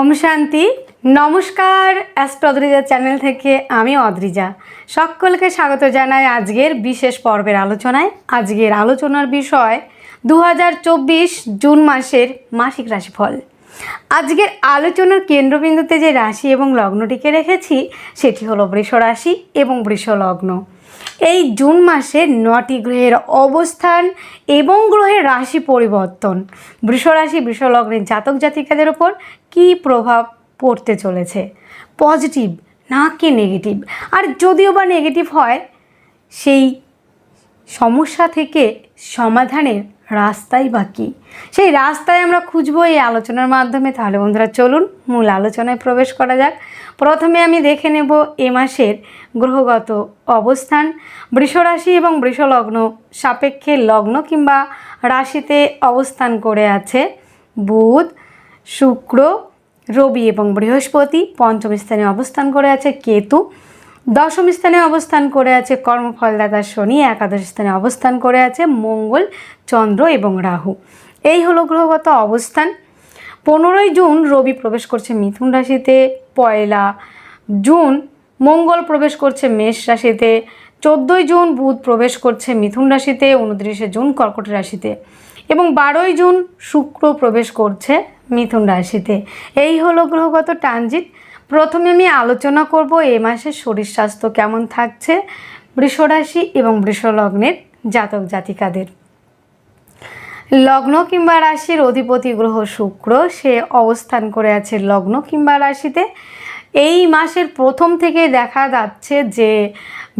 ওম শান্তি। নমস্কার astro Adrija channel থেকে আমি অদ্রিজা। সকলকে স্বাগত জানাই আজকের বিশেষ পর্বের আলোচনায়। আজকের আলোচনার বিষয় দু হাজার চব্বিশ জুন মাসের মাসিক রাশিফল। আজকের আলোচনার কেন্দ্রবিন্দুতে যে রাশি এবং লগ্নটিকে রেখেছি, সেটি হলো বৃষ রাশি এবং বৃষ লগ্ন এই জুন মাসে নটি গ্রহের অবস্থান এবং গ্রহের রাশি পরিবর্তন। বৃষরাশি বৃষলগ্নের বৃষ জাতক জাতিকাদের ওপর কী প্রভাব পড়তে চলেছে? পজিটিভ না কি নেগেটিভ? আর যদিও বা নেগেটিভ হয়, সেই সমস্যা থেকে সমাধানের রাস্তাই বাকি সেই রাস্তায় আমরা খুঁজবো এই আলোচনার মাধ্যমে। তাহলে বন্ধুরা, চলুন মূল আলোচনায় প্রবেশ করা যাক। প্রথমে আমি দেখে নেব এ মাসের গ্রহগত অবস্থান। বৃষরাশি এবং বৃষলগ্ন, সাপেক্ষে লগ্ন কিংবা রাশিতে অবস্থান করে আছে বুধ, শুক্র, রবি এবং বৃহস্পতি। পঞ্চম স্থানে অবস্থান করে আছে কেতু। দশম স্থানে অবস্থান করে আছে কর্মফলদাতা শনি, একাদশ স্থানে অবস্থান করে আছে মঙ্গল, চন্দ্র এবং রাহু। এই হলো গ্রহগত অবস্থান। পনেরোই জুন রবি প্রবেশ করছে মিথুন রাশিতে, পয়লা জুন মঙ্গল প্রবেশ করছে মেষ রাশিতে, চোদ্দোই জুন বুধ প্রবেশ করছে মিথুন রাশিতে, উনত্রিশে জুন কর্কট রাশিতে এবং বারোই জুন শুক্র প্রবেশ করছে মিথুন রাশিতে। এই হলো গ্রহগত ট্রানজিট। প্রথমে আমি আলোচনা করব এ মাসের শরীর স্বাস্থ্য কেমন থাকছে বৃষরাশি এবং বৃষলগ্নের জাতক জাতিকাদের। লগ্ন কিংবা রাশির অধিপতি গ্রহ শুক্র, সে অবস্থান করে আছে লগ্ন কিংবা রাশিতে। এই মাসের প্রথম থেকে দেখা যাচ্ছে যে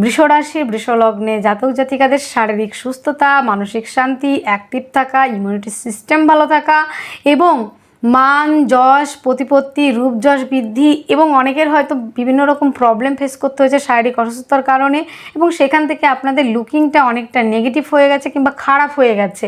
বৃষরাশি বৃষলগ্নে জাতক জাতিকাদের শারীরিক সুস্থতা, মানসিক শান্তি অ্যাক্টিভ থাকা ইমিউনিটি সিস্টেম ভালো থাকা এবং মান, যশ, প্রতিপত্তি, রূপ, যশ, বৃদ্ধি এবং অনেকের হয়তো বিভিন্ন রকম প্রবলেম ফেস করতে হয়েছে শারীরিক অসুস্থতার কারণে এবং সেখান থেকে আপনাদের লুকিংটা অনেকটা নেগেটিভ হয়ে গেছে কিংবা খারাপ হয়ে গেছে।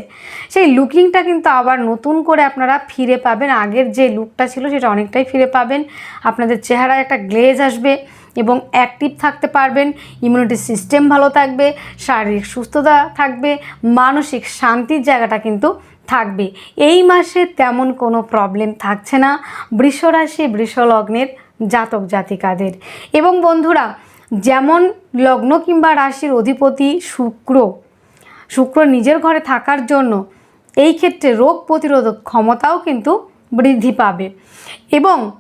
সেই লুকিংটা কিন্তু আবার নতুন করে আপনারা ফিরে পাবেন। আগের যে লুকটা ছিল সেটা অনেকটাই ফিরে পাবেন। আপনাদের চেহারায় একটা গ্লেজ আসবে এবং অ্যাক্টিভ থাকতে পারবেন ইমিউনিটি সিস্টেম ভালো থাকবে, শারীরিক সুস্থতা থাকবে, মানসিক শান্তির জায়গাটা কিন্তু থাকবে। এই মাসে তেমন কোনো প্রবলেম থাকছে না বৃষরাশি বৃষলগ্নের জাতক জাতিকাদের। এবং বন্ধুরা, যেমন লগ্ন কিংবা রাশির অধিপতি শুক্র শুক্র নিজের ঘরে থাকার জন্য এই ক্ষেত্রে রোগ প্রতিরোধক ক্ষমতাও কিন্তু বৃদ্ধি পাবে। এবং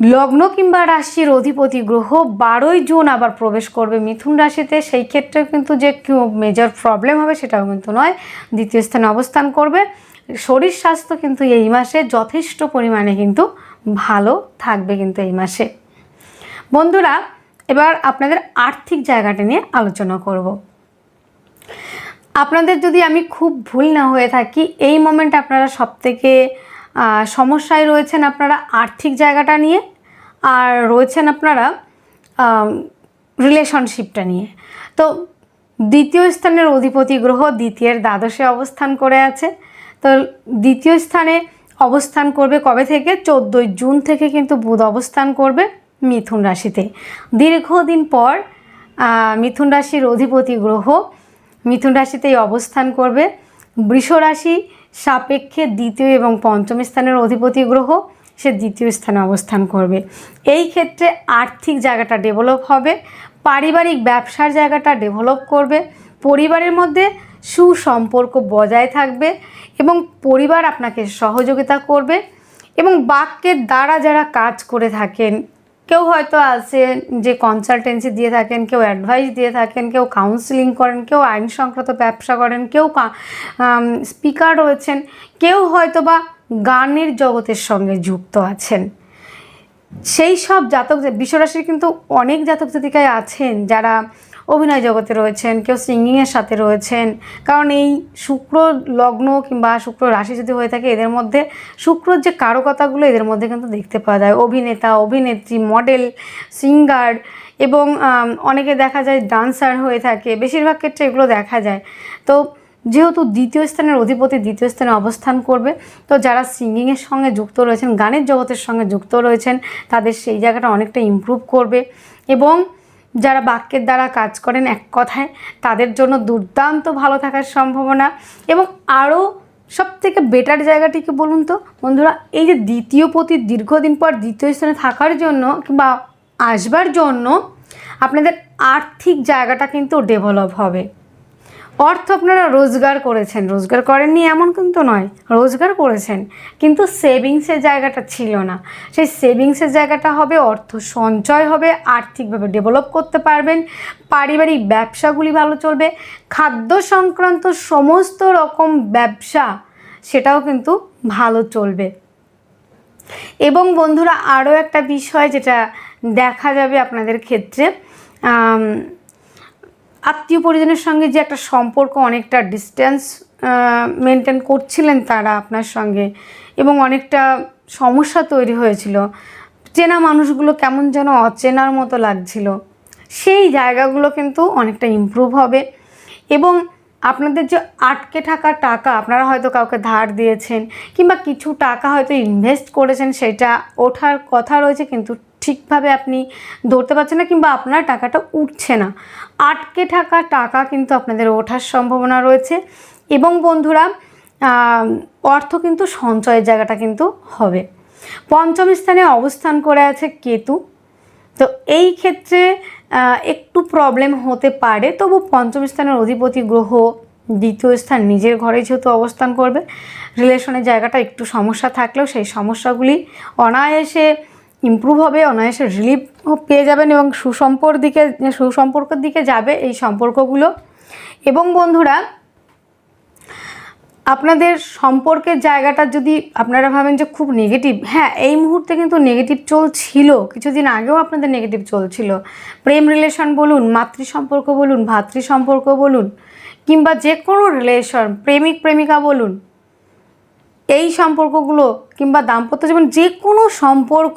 লগ্ন কিংবা রাশির অধিপতি গ্রহ বারোই জুন আবার প্রবেশ করবে মিথুন রাশিতে। সেই ক্ষেত্রে কিন্তু যে মেজর প্রবলেম হবে সেটাও কিন্তু নয়। দ্বিতীয় স্থানে অবস্থান করবে। শরীর স্বাস্থ্য কিন্তু এই মাসে যথেষ্ট পরিমাণে কিন্তু ভালো থাকবে কিন্তু এই মাসে। বন্ধুরা, এবার আপনাদের আর্থিক জায়গাটা নিয়ে আলোচনা করব। আপনাদের যদি আমি খুব ভুল না হয়ে থাকি, এই মোমেন্টে আপনারা সবথেকে সমস্যায় রয়েছেন আপনারা আর্থিক জায়গাটা নিয়ে, আর রয়েছেন আপনারা রিলেশনশিপটা নিয়ে। তো দ্বিতীয় স্থানের অধিপতি গ্রহ দ্বিতীয়ের দ্বাদশে অবস্থান করে আছে। তো দ্বিতীয় স্থানে অবস্থান করবে কবে থেকে? চোদ্দোই জুন থেকে কিন্তু বুধ অবস্থান করবে মিথুন রাশিতে। দীর্ঘদিন পর মিথুন রাশির অধিপতি গ্রহ মিথুন রাশিতেই অবস্থান করবে। বৃষ রাশি সাপেক্ষে দ্বিতীয় এবং পঞ্চম স্থানের অধিপতি গ্রহ সে দ্বিতীয় স্থানে অবস্থান করবে। এই ক্ষেত্রে আর্থিক জায়গাটা ডেভেলপ হবে, পারিবারিক ব্যবসার জায়গাটা ডেভেলপ করবে, পরিবারের মধ্যে সুসম্পর্ক বজায় থাকবে এবং পরিবার আপনাকে সহযোগিতা করবে এবং বাক্যের দ্বারা যারা কাজ করে থাকেন কেউ হয়তো আছে যে কনসালটেন্সি দিয়ে থাকেন, কেউ অ্যাডভাইস দিয়ে থাকেন, কেউ কাউন্সিলিং করেন, কেউ আইন সংক্রান্ত ব্যবসা করেন, কেউ স্পিকার রয়েছেন, কেউ হয়তো বা গানের জগতের সঙ্গে যুক্ত আছেন। সেই সব জাতক বিশ্বরাশির কিন্তু অনেক জাতক জাতিকায় আছেন যারা অভিনয় জগতে রয়েছেন, কেউ সিঙ্গিংয়ের সাথে রয়েছেন। কারণ এই শুক্র লগ্ন কিংবা শুক্র রাশি যদি হয়ে থাকে, এদের মধ্যে শুক্রর যে কারকতাগুলো এদের মধ্যে কিন্তু দেখতে পাওয়া যায়। অভিনেতা, অভিনেত্রী মডেল সিঙ্গার এবং অনেকে দেখা যায় ডান্সার হয়ে থাকে। বেশিরভাগ ক্ষেত্রে এগুলো দেখা যায়। তো যেহেতু দ্বিতীয় স্থানের অধিপতি দ্বিতীয় স্থানে অবস্থান করবে, তো যারা সিঙ্গিংয়ের সঙ্গে যুক্ত রয়েছেন, গানের জগতের সঙ্গে যুক্ত রয়েছেন, তাদের সেই জায়গাটা অনেকটা ইম্প্রুভ করবে এবং যারা বাক্যের দ্বারা কাজ করেন এক কথায়, তাদের জন্য দুর্দান্ত ভালো থাকার সম্ভাবনা এবং আরও সব থেকে বেটার জায়গাটিকে বলুন তো। বন্ধুরা, এই যে দ্বিতীয় প্রতি দীর্ঘদিন পর দ্বিতীয় স্থানে থাকার জন্য কিংবা আসবার জন্য আপনাদের আর্থিক জায়গাটা কিন্তু ডেভেলপ হবে। অর্থ আপনারা রোজগার করেছেন। রোজগার করেননি এমন কিন্তু নয়, রোজগার করেছেন। কিন্তু সেভিংসের জায়গাটা ছিল না। সেই সেভিংসের জায়গাটা হবে, অর্থ সঞ্চয় হবে, আর্থিকভাবে ডেভেলপ করতে পারবেন, পারিবারিক ব্যবসাগুলি ভালো চলবে, খাদ্য সংক্রান্ত সমস্ত রকম ব্যবসা সেটাও কিন্তু ভালো চলবে। এবং বন্ধুরা, আরও একটা বিষয় যেটা দেখা যাবে আপনাদের ক্ষেত্রে আত্মীয় পরিজনের সঙ্গে যে একটা সম্পর্ক অনেকটা ডিস্টেন্স মেনটেন করছিলেন তারা আপনার সঙ্গে এবং অনেকটা সমস্যা তৈরি হয়েছিল। চেনা মানুষগুলো কেমন যেন অচেনার মতো লাগছিল। সেই জায়গাগুলো কিন্তু অনেকটা ইমপ্রুভ হবে এবং আপনাদের যে আটকে থাকা টাকা, আপনারা হয়তো কাউকে ধার দিয়েছেন কিংবা কিছু টাকা হয়তো ইনভেস্ট করেছেন, সেটা ওঠার কথা রয়েছে কিন্তু ঠিকভাবে আপনি ধরতে পারছেন না কিংবা আপনার টাকাটা উঠছে না। আটকে থাকা টাকা কিন্তু আপনাদের ওঠার সম্ভাবনা রয়েছে এবং বন্ধুরা অর্থ কিন্তু সঞ্চয়ের জায়গাটা কিন্তু হবে। পঞ্চম স্থানে অবস্থান করে আছে কেতু। তো এই ক্ষেত্রে একটু প্রবলেম হতে পারে, তবু পঞ্চম স্থানের অধিপতি গ্রহ দ্বিতীয় স্থান নিজের ঘরে যেহেতু অবস্থান করবে রিলেশনের জায়গাটা একটু সমস্যা থাকলেও সেই সমস্যাগুলি অনায়াসে ইমপ্রুভ হবে, অনায়াসে রিলিফ পেয়ে যাবেন এবং সুসম্পর্ক দিকে, সুসম্পর্কের দিকে যাবে এই সম্পর্কগুলো। এবং বন্ধুরা, আপনাদের সম্পর্কের জায়গাটা যদি আপনারা ভাবেন যে খুব নেগেটিভ হ্যাঁ এই মুহূর্তে কিন্তু নেগেটিভ চলছিল, কিছুদিন আগেও আপনাদের নেগেটিভ চলছিল। প্রেম রিলেশন বলুন মাতৃ সম্পর্ক বলুন ভাতৃ সম্পর্ক বলুন, কিংবা যে কোনো রিলেশন প্রেমিক, প্রেমিকা বলুন এই সম্পর্কগুলো কিংবা দাম্পত্য জীবন, যে কোনো সম্পর্ক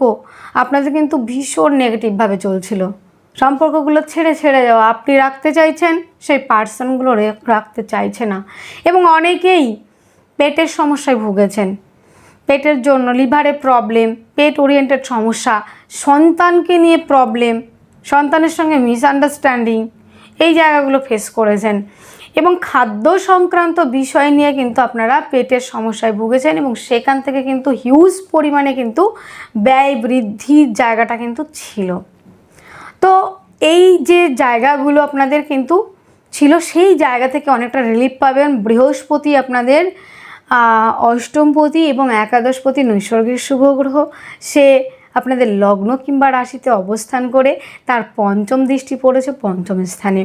আপনাদের কিন্তু ভীষণ নেগেটিভভাবে চলছিল। সম্পর্কগুলো ছেড়ে ছেড়ে যাওয়া। আপনি রাখতে চাইছেন, সেই পার্সনগুলো রাখতে চাইছে না। এবং অনেকেই পেটের সমস্যায় ভুগেছেন। পেটের জন্য লিভারে প্রবলেম পেট ওরিয়েন্টেড সমস্যা, সন্তানকে নিয়ে প্রবলেম সন্তানের সঙ্গে মিসআন্ডারস্ট্যান্ডিং এই জায়গাগুলো ফেস করেছেন। এবং খাদ্য সংক্রান্ত বিষয় নিয়ে কিন্তু আপনারা পেটের সমস্যায় ভুগেছেন এবং সেখান থেকে কিন্তু হিউজ পরিমাণে কিন্তু ব্যয় বৃদ্ধির জায়গাটা কিন্তু ছিল। তো এই যে জায়গাগুলো আপনাদের কিন্তু ছিল, সেই জায়গা থেকে অনেকটা রিলিফ পাবেন। বৃহস্পতি আপনাদের অষ্টমপতি এবং একাদশপতি নৈসর্গিক শুভ গ্রহ। সে আপনাদের লগ্ন কিংবা রাশিতে অবস্থান করে, তার পঞ্চম দৃষ্টি পড়েছে পঞ্চম স্থানে।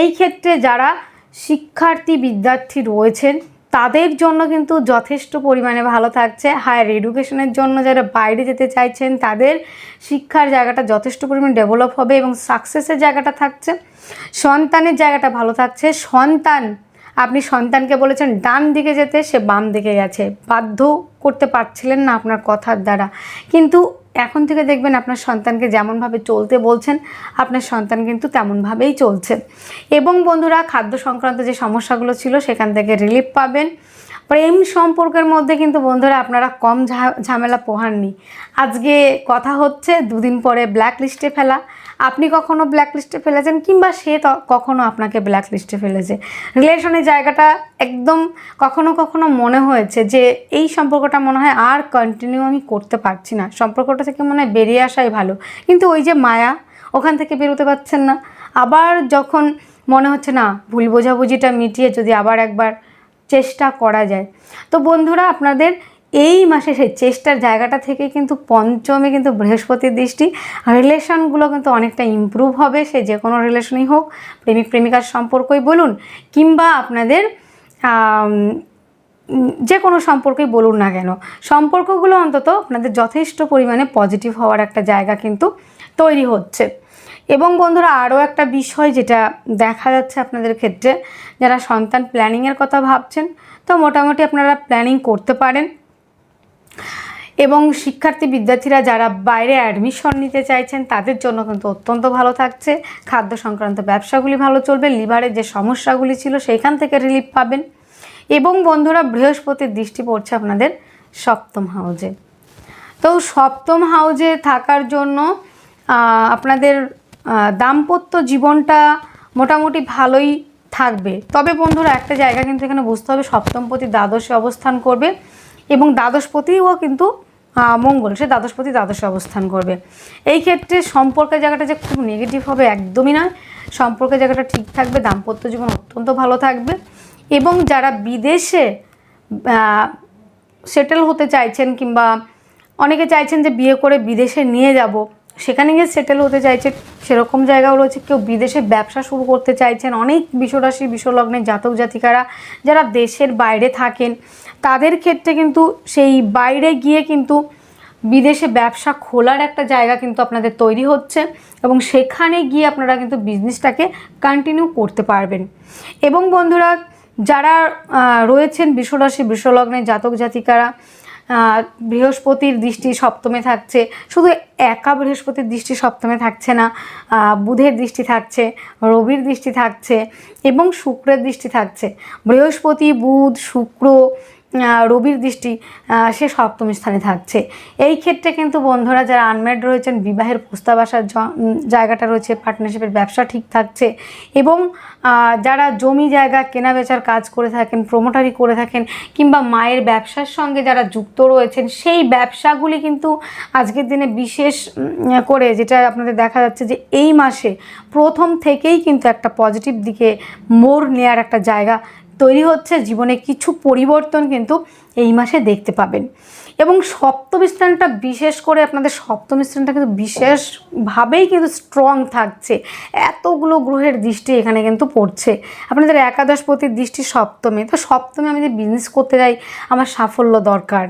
এই ক্ষেত্রে যারা শিক্ষার্থী বিদ্যার্থী রয়েছেন, তাদের জন্য কিন্তু যথেষ্ট পরিমাণে ভালো থাকছে। হায়ার এডুকেশনের জন্য যারা বাইরে যেতে চাইছেন, তাদের শিক্ষার জায়গাটা যথেষ্ট পরিমাণে ডেভেলপ হবে এবং সাকসেসের জায়গাটা থাকছে। সন্তানের জায়গাটা ভালো থাকছে। সন্তান, আপনি সন্তানকে বলেছেন, ডান দিকে যেতে, সে বাম দিকে গেছে। বাধ্য করতে পারছিলেন না আপনার কথার দ্বারা। কিন্তু এখন থেকে দেখবেন আপনার সন্তানকে যেমনভাবে চলতে বলছেন, আপনার সন্তান কিন্তু তেমনভাবেই চলছে। এবং বন্ধুরা, খাদ্য সংক্রান্ত যে সমস্যাগুলো ছিল, সেখান থেকে রিলিফ পাবেন। প্রেম সম্পর্কের মধ্যে কিন্তু বন্ধুরা, আপনারা কম ঝামেলা পোহাননি। আজকে কথা হচ্ছে, দুদিন পরে ব্ল্যাক লিস্টে ফেলা। আপনি কখনো ব্ল্যাক লিস্টে ফেলেছেন কিংবা সে কখনো আপনাকে ব্ল্যাক লিস্টে ফেলেছে? রিলেশনের জায়গাটা একদম কখনো কখনো মনে হয়েছে যে এই সম্পর্কটা মনে হয় আর কন্টিনিউ আমি করতে পারছি না। সম্পর্কটা থেকে মনে হয় বেরিয়ে আসাই ভালো। কিন্তু ওই যে মায়া, ওখান থেকে বেরোতে পারছেন না। আবার যখন মনে হচ্ছে, না, ভুল বোঝাবুঝিটা মিটিয়ে যদি আবার একবার চেষ্টা করা যায়। তো বন্ধুরা, আপনাদের এই মাসে সেই চেষ্টার জায়গাটা থেকে কিন্তু পঞ্চমে কিন্তু বৃহস্পতির দৃষ্টি রিলেশনগুলো কিন্তু অনেকটা ইমপ্রুভ হবে, সে যে কোনো রিলেশনই হোক, প্রেমিক প্রেমিকার সম্পর্কই বলুন, কিংবা আপনাদের যে কোনো সম্পর্কই বলুন না কেন, সম্পর্কগুলো অন্তত আপনাদের যথেষ্ট পরিমাণে পজিটিভ হওয়ার একটা জায়গা কিন্তু তৈরি হচ্ছে। এবং বন্ধুরা, আরও একটা বিষয় যেটা দেখা যাচ্ছে আপনাদের ক্ষেত্রে, যারা সন্তান প্ল্যানিংয়ের কথা ভাবছেন, তো মোটামুটি আপনারা প্ল্যানিং করতে পারেন। এবং শিক্ষার্থী বিদ্যার্থীরা যারা বাইরে অ্যাডমিশন নিতে চাইছেন, তাদের জন্য কিন্তু অত্যন্ত ভালো থাকছে। খাদ্য সংক্রান্ত ব্যবসাগুলি ভালো চলবে লিভারের যে সমস্যাগুলি ছিল সেইখান থেকে রিলিফ পাবেন। এবং বন্ধুরা, বৃহস্পতির দৃষ্টি পড়ছে আপনাদের সপ্তম হাউজে তো সপ্তম হাউজে থাকার জন্য আপনাদের দাম্পত্য জীবনটা মোটামুটি ভালোই থাকবে। তবে বন্ধুরা, একটা জায়গা কিন্তু এখানে বুঝতে হবে, সপ্তমপতি দ্বাদশে অবস্থান করবে। এবং দ্বাদশপতিও কিন্তু মঙ্গল। সে দ্বাদশপতি দ্বাদশে অবস্থান করবে। এই ক্ষেত্রে সম্পর্কের জায়গাটা যে খুব নেগেটিভ হবে একদমই নয়। সম্পর্কের জায়গাটা ঠিক থাকবে, দাম্পত্য জীবন অত্যন্ত ভালো থাকবে এবং যারা বিদেশে সেটেল হতে চাইছেন কিংবা অনেকে চাইছেন যে বিয়ে করে বিদেশে নিয়ে যাব সেখানে গিয়ে সেটেল হতে চাইছে, সেরকম জায়গাও রয়েছে, কেউ বিদেশে ব্যবসা শুরু করতে চাইছেন, অনেক বিশ্বরাশি বিশ্বলগ্নের জাতক জাতিকারা যারা দেশের বাইরে থাকেন, তাদের ক্ষেত্রে কিন্তু সেই বাইরে গিয়ে কিন্তু বিদেশে ব্যবসা খোলার একটা জায়গা কিন্তু আপনাদের তৈরি হচ্ছে এবং সেখানে গিয়ে আপনারা কিন্তু বিজনেসটাকে কন্টিনিউ করতে পারবেন। এবং বন্ধুরা, যারা রয়েছেন বিশ্বরাশি বিশ্বলগ্নের জাতক জাতিকারা বৃহস্পতির দৃষ্টি সপ্তমে থাকছে। শুধু একা বৃহস্পতির দৃষ্টি সপ্তমে থাকছে না বুধের দৃষ্টি থাকছে, রবির দৃষ্টি থাকছে এবং শুক্রের দৃষ্টি থাকছে। বৃহস্পতি, বুধ, শুক্র রবির দৃষ্টি সে সপ্তম স্থানে থাকছে। এই ক্ষেত্রে কিন্তু বন্ধুরা যারা আনম্যাড রয়েছেন, বিবাহের প্রস্তাব আসার জায়গাটা রয়েছে পার্টনারশিপের ব্যবসা ঠিক থাকছে এবং যারা জমি জায়গা কেনা বেচার কাজ করে থাকেন প্রমোটারি করে থাকেন কিংবা মায়ের ব্যবসার সঙ্গে যারা যুক্ত রয়েছেন, সেই ব্যবসাগুলি কিন্তু আজকের দিনে বিশেষ করে যেটা আপনাদের দেখা যাচ্ছে যে এই মাসে প্রথম থেকেই কিন্তু একটা পজিটিভ দিকে মোড় নেওয়ার একটা জায়গা তৈরি হচ্ছে, জীবনে কিছু পরিবর্তন কিন্তু এই মাসে দেখতে পাবেন। এবং সপ্তম স্থানটা বিশেষ করে আপনাদের সপ্তম স্থানটা কিন্তু বিশেষভাবেই কিন্তু স্ট্রং থাকছে। এতগুলো গ্রহের দৃষ্টি এখানে কিন্তু পড়ছে। আপনাদের একাদশপতির দৃষ্টি সপ্তমে। তো সপ্তমে আমি যে বিজনেস করতে যাই, আমার সাফল্য দরকার।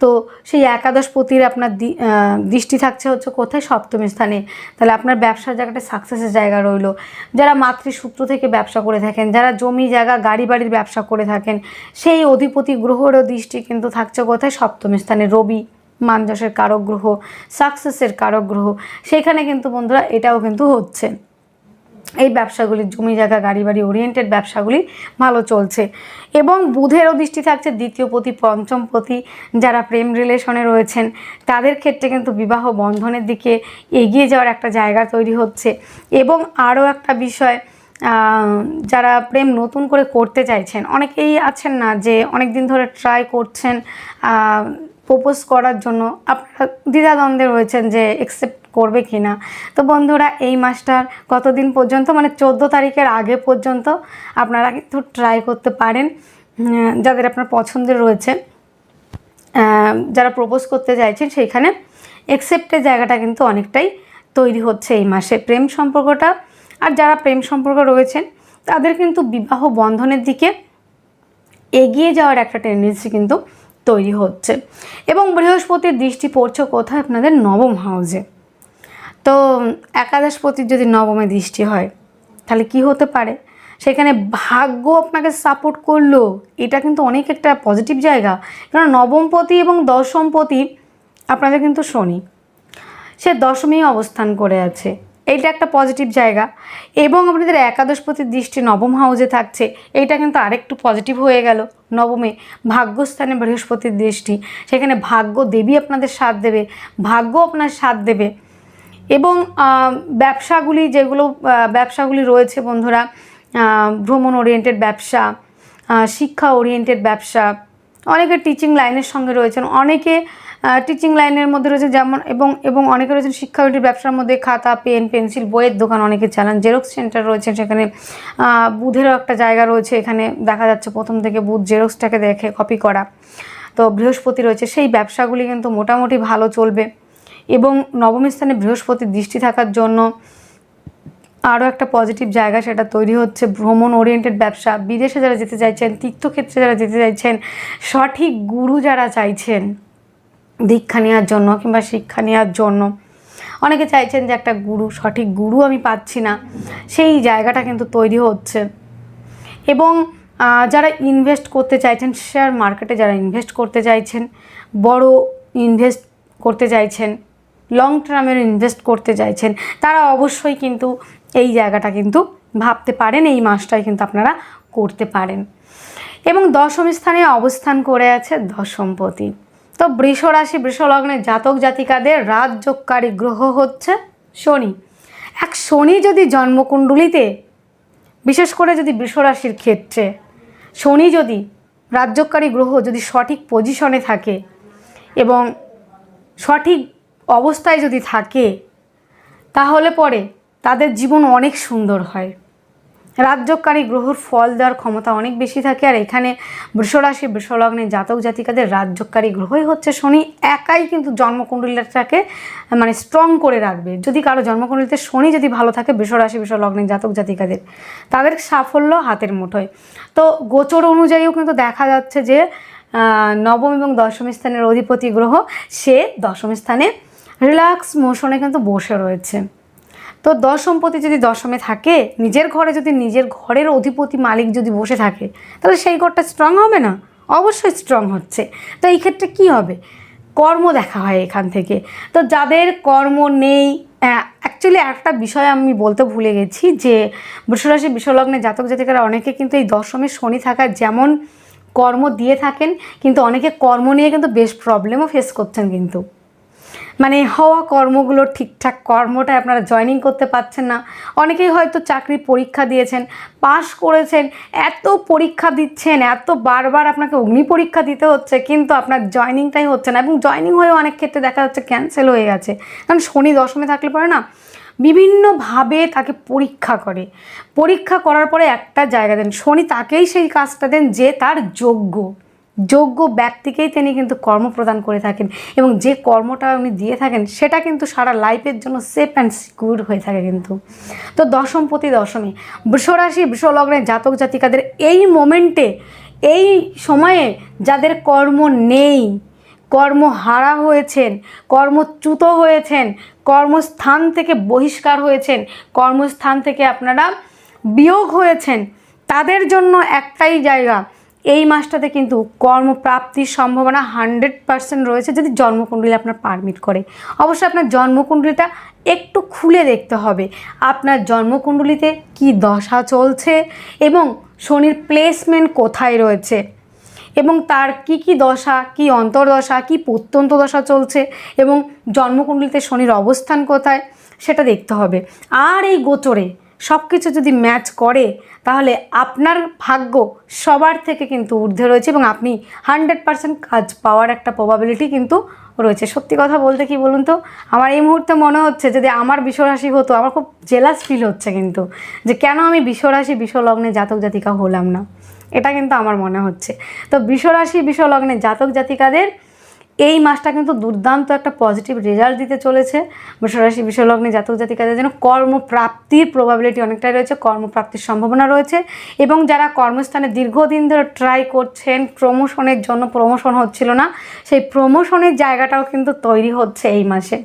তো সেই একাদশপতির আপনার দি- দৃষ্টি থাকছে হচ্ছে কোথায়? সপ্তম স্থানে। তাহলে আপনার ব্যবসার জায়গাটা সাকসেসের জায়গা রইল। যারা মাতৃসূত্র থেকে ব্যবসা করে থাকেন, যারা জমি জায়গা, গাড়ি বাড়ির ব্যবসা করে থাকেন, সেই অধিপতি গ্রহরও দৃষ্টি কিন্তু থাকছে কোথায়? সপ্তম স্থানে। রবি মানযশের কারক গ্রহ সাকসেসের কারক গ্রহ। সেখানে কিন্তু বন্ধুরা এটাও কিন্তু হচ্ছে। এই ব্যবসাগুলি, জমি জায়গা গাড়ি বাড়ি ওরিয়েন্টেড ব্যবসাগুলি ভালো চলছে। এবং বুধেরও দৃষ্টি থাকছে দ্বিতীয় পতি, পঞ্চম পতি যারা প্রেম রিলেশনে রয়েছেন, তাদের ক্ষেত্রে কিন্তু বিবাহ বন্ধনের দিকে এগিয়ে যাওয়ার একটা জায়গা তৈরি হচ্ছে। এবং আরও একটা বিষয় যারা প্রেম নতুন করে করতে চাইছেন, অনেকেই আছেন না যে অনেক দিন ধরে ট্রাই করছেন প্রপোজ করার জন্য আপনারা দ্বিধাদ্বন্দ্বে রয়েছেন যে অ্যাকসেপ্ট করবে কি না তো বন্ধুরা, এই মাসটার কতদিন পর্যন্ত মানে চোদ্দ তারিখের আগে পর্যন্ত আপনারা কিন্তু ট্রাই করতে পারেন। যাদের আপনার পছন্দের রয়েছে যারা প্রপোজ করতে চাইছেন সেইখানে একসেপ্টের জায়গাটা কিন্তু অনেকটাই তৈরি হচ্ছে এই মাসে। প্রেম সম্পর্কটা আর যারা প্রেম সম্পর্ক রয়েছেন, তাদের কিন্তু বিবাহ বন্ধনের দিকে এগিয়ে যাওয়ার একটা টেন্ডেন্সি কিন্তু তৈরি হচ্ছে। এবং বৃহস্পতির দৃষ্টি পড়ছে কোথায়? আপনাদের নবম হাউসে তো একাদশপতির যদি নবমে দৃষ্টি হয়, তাহলে কি হতে পারে? সেখানে ভাগ্য আপনাকে সাপোর্ট করল। এটা কিন্তু অনেক একটা পজিটিভ জায়গা। কারণ নবমপতি এবং দশমপতি আপনাদের কিন্তু শনি। সে দশমী অবস্থান করে আছে। এইটা একটা পজিটিভ জায়গা। এবং আপনাদের একাদশপতির দৃষ্টি নবম হাউসে থাকছে এইটা কিন্তু আরেকটু পজিটিভ হয়ে গেল। নবমে ভাগ্যস্থানে বৃহস্পতির দৃষ্টি, সেখানে ভাগ্য দেবী আপনাদের সাথ দেবে, ভাগ্য আপনার সাথ দেবে। এবং ব্যবসাগুলি যেগুলো ব্যবসাগুলি রয়েছে বন্ধুরা ভ্রমণ ওরিয়েন্টেড ব্যবসা শিক্ষা ওরিয়েন্টেড ব্যবসা, অনেকে টিচিং লাইনের সঙ্গে রয়েছেন, অনেকে টিচিং লাইনের মধ্যে রয়েছে যেমন, এবং এবং অনেকে রয়েছেন শিক্ষা ওরিয়েন্টেড ব্যবসার মধ্যে খাতা পেন পেন্সিল বইয়ের দোকান অনেকে চালান। জেরক্স সেন্টার রয়েছে সেখানে বুধেরও একটা জায়গা রয়েছে এখানে দেখা যাচ্ছে প্রথম থেকে বুধ জেরক্সটাকে দেখে কপি করা। তো বৃহস্পতি রয়েছে, সেই ব্যবসাগুলি কিন্তু মোটামুটি ভালো চলবে। এবং নবম স্থানে বৃহস্পতির দৃষ্টি থাকার জন্য আরও একটা পজিটিভ জায়গা সেটা তৈরি হচ্ছে ভ্রমণ ওরিয়েন্টেড ব্যবসা। বিদেশে যারা যেতে চাইছেন তীর্থক্ষেত্রে যারা যেতে চাইছেন, সঠিক গুরু যারা চাইছেন দীক্ষা নেওয়ার জন্য কিংবা শিক্ষা নেওয়ার জন্য। অনেকে চাইছেন যে একটা গুরু, সঠিক গুরু আমি পাচ্ছি না। সেই জায়গাটা কিন্তু তৈরি হচ্ছে। এবং যারা ইনভেস্ট করতে চাইছেন শেয়ার মার্কেটে যারা ইনভেস্ট করতে চাইছেন, বড় ইনভেস্ট করতে চাইছেন লং টার্মের ইনভেস্ট করতে চাইছেন, তারা অবশ্যই কিন্তু এই জায়গাটা কিন্তু ভাবতে পারেন, এই মাসটাই কিন্তু আপনারা করতে পারেন। এবং দশম স্থানে অবস্থান করে আছে দশমপতি। তো বৃষ রাশি বৃষলগ্নের জাতক জাতিকাদের রাজযোগকারী গ্রহ হচ্ছে শনি। এক শনি যদি জন্মকুণ্ডলিতে, বিশেষ করে যদি বৃষরাশির ক্ষেত্রে, শনি যদি রাজ্যকারী গ্রহ যদি সঠিক পজিশনে থাকে এবং সঠিক অবস্থায় যদি থাকে, তাহলে পরে তাদের জীবন অনেক সুন্দর হয়। রাজ্যকারী গ্রহর ফল দেওয়ার ক্ষমতা অনেক বেশি থাকে। আর এখানে বৃষরাশি বৃষলগ্নে জাতক জাতিকাদের রাজ্যকারী গ্রহই হচ্ছে শনি। একাই কিন্তু জন্মকুণ্ডলীটাকে মানে স্ট্রং করে রাখবে। যদি কারও জন্মকুণ্ডলিতে শনি যদি ভালো থাকে বৃষরাশি বৃষলগ্নে জাতক জাতিকাদের, তাদের সাফল্য হাতের মুঠোয়। তো গোচর অনুযায়ীও কিন্তু দেখা যাচ্ছে যে নবম এবং দশম স্থানের অধিপতি গ্রহ, সে দশম স্থানে রিল্যাক্স মোশনে কিন্তু বসে রয়েছে। তো দশমপতি যদি দশমে থাকে, নিজের ঘরে যদি নিজের ঘরের অধিপতি মালিক যদি বসে থাকে, তাহলে সেই ঘরটা স্ট্রং হবে না? অবশ্যই স্ট্রং হচ্ছে। তো এই ক্ষেত্রে কি হবে? কর্ম দেখা হয় এখান থেকে। তো যাদের কর্ম নেই অ্যাকচুয়ালি একটা বিষয় আমি বলতে ভুলে গেছি যে, বৃষরাশি বিশ্বলগ্নে জাতক জাতিকারা অনেকে কিন্তু এই দশমে শনি থাকা যেমন কর্ম দিয়ে থাকেন, কিন্তু অনেকে কর্ম নিয়ে কিন্তু বেশ প্রবলেমও ফেস করছেন কিন্তু। মানে হওয়া কর্মগুলো ঠিকঠাক কর্মটা আপনারা জয়েনিং করতে পারছেন না। অনেকেই হয়তো চাকরির পরীক্ষা দিয়েছেন, পাশ করেছেন, এত পরীক্ষা দিচ্ছেন, এত বারবার আপনাকে অগ্নি পরীক্ষা দিতে হচ্ছে, কিন্তু আপনার জয়েনিংটাই হচ্ছে না এবং জয়েনিং হয়েও অনেক ক্ষেত্রে দেখা যাচ্ছে ক্যান্সেল হয়ে গেছে। কারণ শনি দশমে থাকলে পরে না বিভিন্নভাবে তাকে পরীক্ষা করে। পরীক্ষা করার পরে একটা জায়গা দেন, শনি তাকেই সেই কাজটা দেন যে তার যোগ্য। যোগ্য ব্যক্তিকেই তিনি কিন্তু কর্ম প্রদান করে থাকেন এবং যে কর্মটা উনি দিয়ে থাকেন, সেটা কিন্তু সারা লাইফের জন্য সেফ অ্যান্ড সিকিউর হয়ে থাকে কিন্তু। তো দশমপতি দশমী, বৃষরাশি বৃষলগ্নের জাতক জাতিকাদের এই মোমেন্টে এই সময়ে যাদের কর্ম নেই, কর্ম হারা হয়েছেন, কর্মচ্যুত হয়েছেন, কর্মস্থান থেকে বহিষ্কার হয়েছেন, কর্মস্থান থেকে আপনারা বিয়োগ হয়েছেন, তাদের জন্য একটাই জায়গা এই মাসটাতে কিন্তু কর্মপ্রাপ্তির সম্ভাবনা হান্ড্রেড পার্সেন্ট রয়েছে যদি জন্মকুণ্ডলী আপনার পারমিট করে। অবশ্যই আপনার জন্মকুণ্ডলীটা একটু খুলে দেখতে হবে। আপনার জন্মকুণ্ডলিতে কি দশা চলছে এবং শনির প্লেসমেন্ট কোথায় রয়েছে এবং তার কি কি দশা, কি অন্তর্দশা, কি প্রত্যন্ত দশা চলছে এবং জন্মকুণ্ডলিতে শনির অবস্থান কোথায় সেটা দেখতে হবে। আর এই গোচরে সব কিছু যদি ম্যাচ করে, তাহলে আপনার ভাগ্য সবার থেকে কিন্তু ঊর্ধ্বে রয়েছে এবং আপনি হান্ড্রেড পার্সেন্ট কাজ পাওয়ার একটা প্রবাবিলিটি কিন্তু রয়েছে। সত্যি কথা বলতে কি বলুন তো, আমার এই মুহূর্তে মনে হচ্ছে যদি আমার বিশ্বরাশি হতো, আমার খুব জেলাস ফিল হচ্ছে কিন্তু যে কেন আমি বিশ্বরাশি, বিশ্বলগ্নে জাতক জাতিকা হলাম না। এটা কিন্তু আমার মনে হচ্ছে। তো বিশ্বরাশি, বিশ্বলগ্নে জাতক জাতিকাদের এই মাসটা কিন্তু দুর্দান্ত একটা পজিটিভ রেজাল্ট দিতে চলেছে। বৃষরাশি বিশ্বলগ্নে জাতক জাতিকাদের জন্য কর্মপ্রাপ্তির প্রবাবিলিটি অনেকটাই রয়েছে, কর্মপ্রাপ্তির সম্ভাবনা রয়েছে এবং যারা কর্মস্থানে দীর্ঘদিন ধরে ট্রাই করছেন প্রমোশনের জন্য প্রমোশন হচ্ছিল না, সেই প্রমোশনের জায়গাটাও কিন্তু তৈরি হচ্ছে এই মাসে।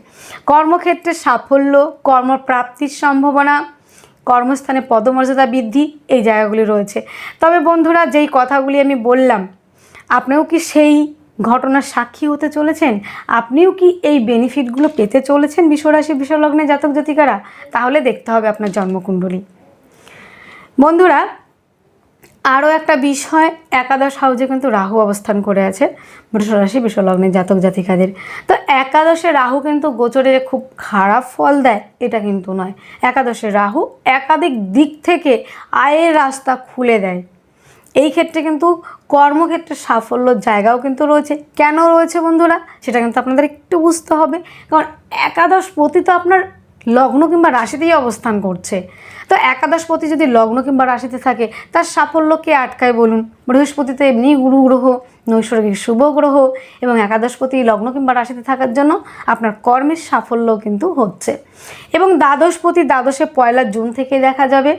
কর্মক্ষেত্রে সাফল্য, কর্মপ্রাপ্তির সম্ভাবনা, কর্মস্থানে পদমর্যাদা বৃদ্ধি এই জায়গাগুলি রয়েছে। তবে বন্ধুরা, যেই কথাগুলি আমি বললাম, আপনিও কি সেই ঘটনার সাক্ষী হতে চলেছেন। আপনিও কি এই বেনিফিটগুলো পেতে চলেছেন বিশ্বরাশি বিশ্বলগ্নে জাতক জাতিকারা? তাহলে দেখতে হবে আপনার জন্মকুণ্ডলী। বন্ধুরা, আরও একটা বিষয়, একাদশ হাউজে কিন্তু রাহু অবস্থান করে আছে, বৃষরাশি বিশ্বলগ্নে জাতক জাতিকাদের। তো একাদশে রাহু কিন্তু গোচরে খুব খারাপ ফল দেয়, এটা কিন্তু নয়। একাদশে রাহু একাধিক দিক থেকে আয়ের রাস্তা খুলে দেয়। এই ক্ষেত্রে কিন্তু কর্মক্ষেত্রে সাফল্যর জায়গাও কিন্তু রয়েছে। কেন রয়েছে বন্ধুরা? সেটা কিন্তু আপনাদের একটু বুঝতে হবে। কারণ একাদশ পতি তো আপনার লগ্ন কিংবা রাশিতেই অবস্থান করছে। তো একাদশ একাদশপতি যদি লগ্ন কিংবা রাশিতে থাকে, তার সাফল্যকে আটকায় বলুন? বৃহস্পতিতে এমনি গুরু, গ্রহ। নৈসর্গিক শুভ গ্রহ এবং একাদশপতি লগ্ন কিংবা রাশিতে থাকার জন্য আপনার কর্মের সাফল্য কিন্তু হচ্ছে। এবং দ্বাদশপতি দ্বাদশে পয়লা জুন থেকে দেখা যাবে।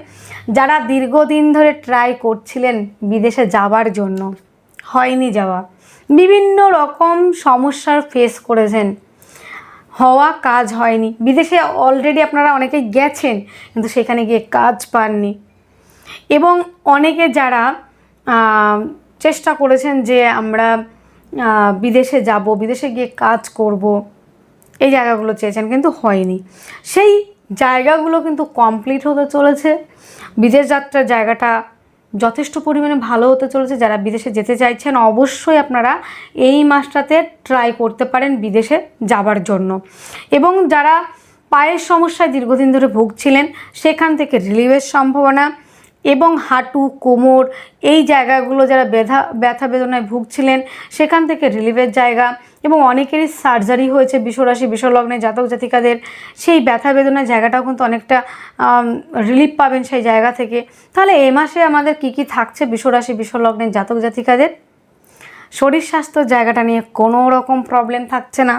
যারা দীর্ঘদিন ধরে ট্রাই করছিলেন বিদেশে যাবার জন্য, হয়নি যাওয়া, বিভিন্ন রকম সমস্যার ফেস করেছেন। হওয়া কাজ হয়নি। বিদেশে অলরেডি আপনারা অনেকে গেছেন, কিন্তু সেখানে গিয়ে কাজ পাননি। এবং অনেকে যারা চেষ্টা করেছেন যে আমরা বিদেশে যাব, বিদেশে গিয়ে কাজ করব। এই জায়গাগুলো চেয়েছেন, কিন্তু হয়নি। সেই জায়গাগুলো কিন্তু কমপ্লিট হতে চলেছে। বিদেশ যাত্রার জায়গাটা যথেষ্ট পরিমাণে ভালো হতে চলেছে। যারা বিদেশে যেতে চাইছেন, অবশ্যই আপনারা এই মাসটাতে ট্রাই করতে পারেন বিদেশে যাবার জন্য। এবং যারা পায়ের সমস্যায় দীর্ঘদিন ধরে ভুগছিলেন, সেখান থেকে রিলিভের সম্ভাবনা এবং হাঁটু, কোমর এই জায়গাগুলো যারা ব্যথা ব্যথা বেদনায় ভুগছিলেন, সেখান থেকে রিলিফের জায়গা এবং অনেকেরই সার্জারি হয়েছে বিশ্বরাশি, বিশ্বলগ্নে জাতক জাতিকাদের। সেই ব্যথা বেদনার জায়গাটাও কিন্তু অনেকটা রিলিফ পাবেন সেই জায়গা থেকে। তাহলে এ মাসে আমাদের কি কি থাকছে বিশ্বরাশি বিশ্বলগ্নের জাতক জাতিকাদের? শরীর স্বাস্থ্যর জায়গাটা নিয়ে কোনো রকম প্রবলেম থাকছে না।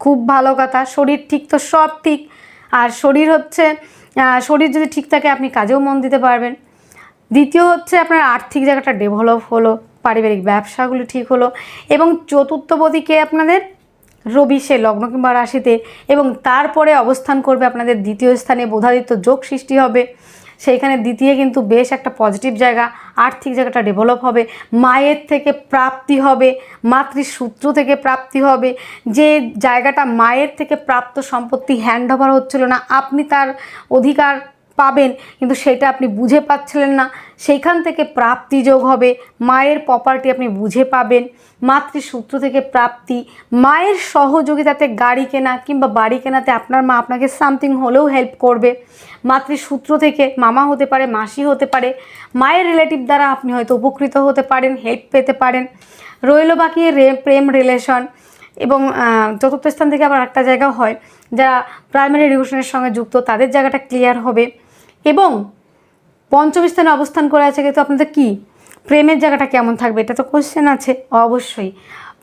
খুব ভালো কথা, শরীর ঠিক তো সব ঠিক। আর শরীর হচ্ছে শরীর যদি ঠিক থাকে আপনি কাজেও মন দিতে পারবেন। দ্বিতীয় হচ্ছে আপনার আর্থিক জায়গাটা ডেভেলপ হলো, পারিবারিক ব্যবসাগুলো ঠিক হলো, এবং চতুর্থপদীকে আপনাদের রবি সে লগ্ন কিংবা রাশিতে, এবং তারপরে অবস্থান করবে আপনাদের দ্বিতীয় স্থানে বোধাদিত্য যোগ সৃষ্টি হবে। সেইখানে দ্বিতীয় কিন্তু বেশ একটা পজিটিভ জায়গা, আর্থিক জায়গাটা ডেভেলপ হবে, মায়ের থেকে প্রাপ্তি হবে, মাতৃসূত্র থেকে প্রাপ্তি হবে, যে জায়গাটা মায়ের থেকে প্রাপ্ত সম্পত্তি হ্যান্ড ওভার হচ্ছিল না, আপনি তার অধিকার পাবেন, কিন্তু সেটা আপনি বুঝে পাচ্ছিলেন না। সেইখান থেকে প্রাপ্তি যোগ হবে। মায়ের প্রপার্টি আপনি বুঝে পাবেন। মাতৃসূত্র থেকে প্রাপ্তি। মায়ের সহযোগিতাতে গাড়ি কেনা কিংবা বাড়ি কেনাতে আপনার মা আপনাকে সামথিং হলেও হেল্প করবে। মাতৃসূত্র থেকে মামা হতে পারে, মাসি হতে পারে। মায়ের রিলেটিভ দ্বারা আপনি হয়তো উপকৃত হতে পারেন হেল্প পেতে পারেন। রইল বাকি প্রেম রিলেশন এবং চতুর্থ স্থান থেকে আবার একটা জায়গা হয়। যারা প্রাইমারি এডুকেশনের সঙ্গে যুক্ত, তাদের জায়গাটা ক্লিয়ার হবে। এবং পঞ্চম স্থানে অবস্থান করে আছে কিন্তু আপনাদের কি? প্রেমের জায়গাটা কেমন থাকবে? এটা তো কোশ্চেন আছে, অবশ্যই।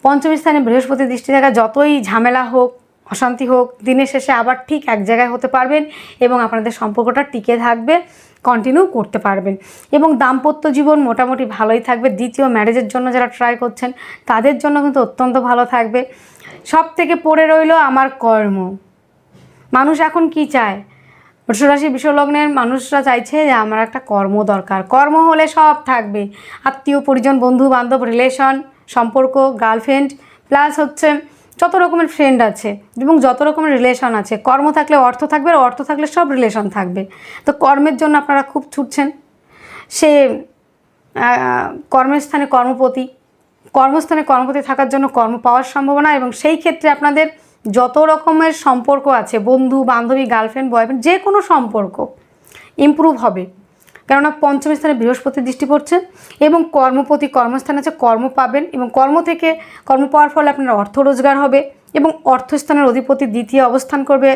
পঞ্চম স্থানে বৃহস্পতি দৃষ্টি থাকা, যতই ঝামেলা হোক, অশান্তি হোক, দিনের শেষে আবার ঠিক এক জায়গায় হতে পারবেন এবং আপনাদের সম্পর্কটা টিকে থাকবে কন্টিনিউ করতে পারবেন। এবং দাম্পত্য জীবন মোটামুটি ভালোই থাকবে। দ্বিতীয় ম্যারেজের জন্য যারা ট্রাই করছেন, তাদের জন্য কিন্তু অত্যন্ত ভালো থাকবে। সব থেকে পড়ে রইল আমার কর্ম। মানুষ এখন কি চায়? বৃষরাশি বিশ্বলগ্নের মানুষরা চাইছে যে আমার একটা কর্ম দরকার। কর্ম হলে সব থাকবে। আত্মীয়, পরিজন, বন্ধু, বান্ধব রিলেশন সম্পর্ক গার্লফ্রেন্ড প্লাস হচ্ছে যত রকমের ফ্রেন্ড আছে এবং যত রকমের রিলেশন আছে। কর্ম থাকলে অর্থ থাকবে আর অর্থ থাকলে সব রিলেশন থাকবে। তো কর্মের জন্য আপনারা খুব ছুটছেন। সে কর্মস্থানে কর্মপতি। কর্মস্থানে কর্মপতি থাকার জন্য কর্ম পাওয়ার সম্ভাবনা এবং সেই ক্ষেত্রে আপনাদের যত রকমের সম্পর্ক আছে, বন্ধু, বান্ধবী গার্লফ্রেন্ড বয়ফ্রেন্ড যে কোনো সম্পর্ক ইমপ্রুভ হবে। কেননা পঞ্চম স্থানে বৃহস্পতি দৃষ্টি পড়ছে এবং কর্মপতি কর্মস্থান আছে, কর্ম পাবেন এবং কর্ম থেকে, কর্ম পাওয়ার ফলে আপনার অর্থ রোজগার হবে এবং অর্থস্থানের অধিপতি দ্বিতীয় অবস্থান করবে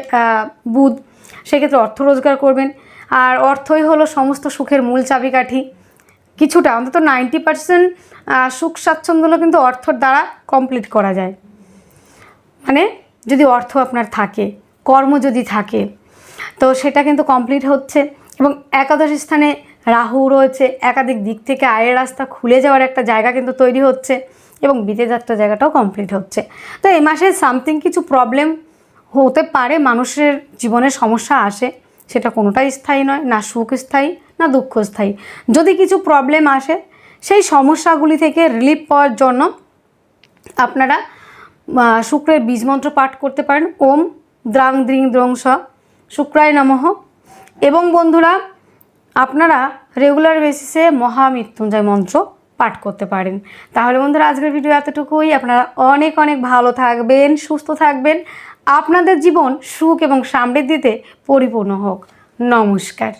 বুধ। সেক্ষেত্রে অর্থ রোজগার করবেন। আর অর্থই হলো সমস্ত সুখের মূল চাবিকাঠি। কিছুটা, অন্তত নাইনটি পার্সেন্ট সুখ স্বাচ্ছন্দ্য কিন্তু অর্থর দ্বারা কমপ্লিট করা যায়। মানে যদি অর্থ আপনার থাকে, কর্ম যদি থাকে, তো সেটা কিন্তু কমপ্লিট হচ্ছে এবং একাদশ স্থানে রাহু রয়েছে, একাধিক দিক থেকে আয়ের রাস্তা খুলে যাওয়ার একটা জায়গা কিন্তু তৈরি হচ্ছে এবং বিদেশ যাত্রা জায়গাটাও কমপ্লিট হচ্ছে। তো এই মাসে সামথিং কিছু প্রবলেম হতে পারে, মানুষের জীবনে সমস্যা আসে, সেটা কোনোটাই স্থায়ী নয়, না সুখ স্থায়ী, না দুঃখ স্থায়ী। যদি কিছু প্রবলেম আসে, সেই সমস্যাগুলি থেকে রিলিফ পাওয়ার জন্য আপনারা শুক্রের বীজ মন্ত্র পাঠ করতে পারেন। ওম দ্রাং দ্রিং দ্রং স। শুক্রায় নমঃ। এবং বন্ধুরা, আপনারা রেগুলার বেসিসে মহামৃত্যুঞ্জয় মন্ত্র পাঠ করতে পারেন। তাহলে বন্ধুরা, আজকের ভিডিও এতটুকুই। আপনারা অনেক অনেক ভালো থাকবেন, সুস্থ থাকবেন। আপনাদের জীবন সুখ এবং সমৃদ্ধিতে পরিপূর্ণ হোক। নমস্কার।